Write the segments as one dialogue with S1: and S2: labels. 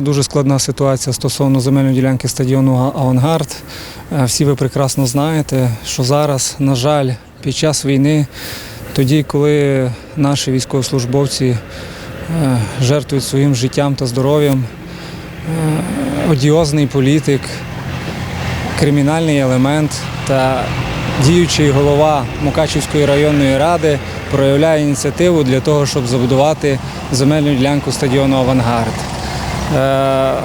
S1: Дуже складна ситуація стосовно земельної ділянки стадіону Авангард. Е, Всі ви прекрасно знаєте, що зараз, на жаль, під час війни, тоді, коли наші військовослужбовці е, жертвують своїм життям та здоров'ям, е, одіозний політик, кримінальний елемент та діючий голова Мукачівської районної ради проявляє ініціативу для того, щоб забудувати земельну ділянку стадіону Авангард. Е,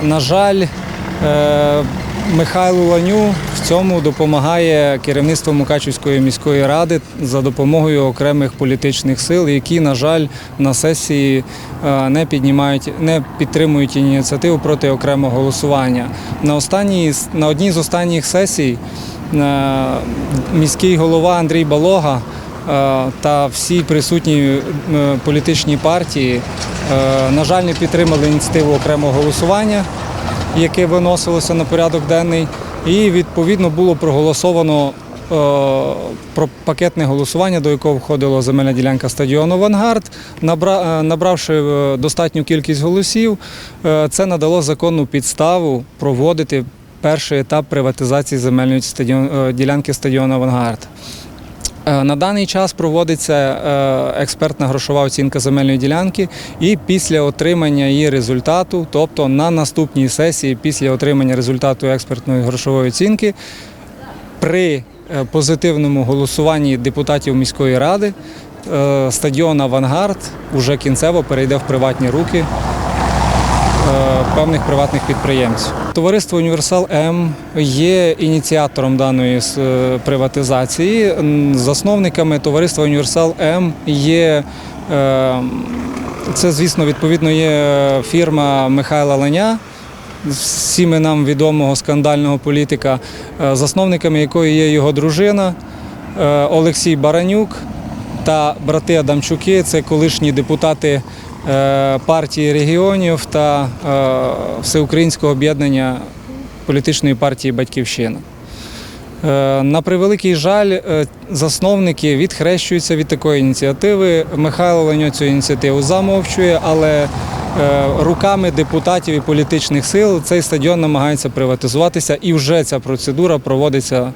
S1: на жаль, е, Михайлу Ланю в цьому допомагає керівництво Мукачівської міської ради за допомогою окремих політичних сил, які, на жаль, на сесії е, не піднімають, не підтримують ініціативу проти окремого голосування. На останній на одній з останніх сесій міський голова Андрій Балога та всі присутні е, політичні партії, е, на жаль, не підтримали ініціативу окремого голосування, яке виносилося на порядок денний, і відповідно було проголосовано е, про пакетне голосування, до якого входила земельна ділянка стадіону Авангард. Е, Набравши е, достатню кількість голосів, е, це надало законну підставу проводити перший етап приватизації земельної е, ділянки стадіону Авангард. Е, На даний час проводиться е, експертна грошова оцінка земельної ділянки, і після отримання її результату, тобто на наступній сесії, після отримання результату експертної грошової оцінки, при е, позитивному голосуванні депутатів міської ради стадіон Авангард уже кінцево перейде в приватні руки певних приватних підприємців. Товариство Універсал М є ініціатором даної е, приватизації. Засновниками товариства Універсал М є. е, Це, звісно, відповідно є фірма Михайла Леня, всіми нам відомого скандального політика, е, засновниками якої є його дружина е, Олексій Баранюк та брати Адамчуки. Це колишні депутати е, партії регіонів та е, Всеукраїнського об'єднання політичної партії Батьківщина. Е, На превеликий жаль, е, засновники відхрещуються від такої ініціативи. Михайло Леньо цю ініціативу замовчує, але е, руками депутатів і політичних сил цей стадіон намагається приватизуватися, і вже ця процедура проводиться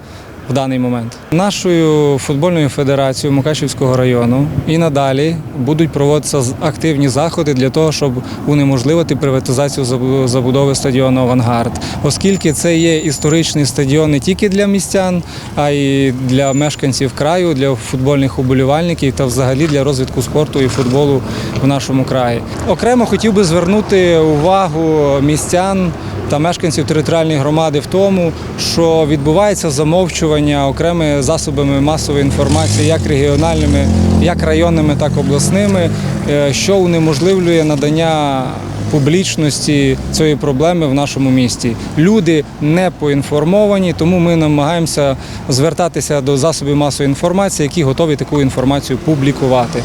S1: в даний момент. Нашою футбольною федерацією Мукачівського району і надалі будуть проводитися активні заходи для того, щоб унеможливити приватизацію забу- забудови стадіону Авангард, оскільки це є історичний стадіон не тільки для містян, а й для мешканців краю, для футбольних уболівальників та взагалі для розвитку спорту і футболу в нашому краї. Окремо хотів би звернути увагу містян та мешканців територіальної громади в тому, що відбувається замовчування окремими засобами масової інформації, як регіональними, як районними, так і обласними, е, що унеможливлює надання публічності цієї проблеми в нашому місті. Люди не поінформовані, тому ми намагаємося звертатися до засобів масової інформації, які готові таку інформацію публікувати.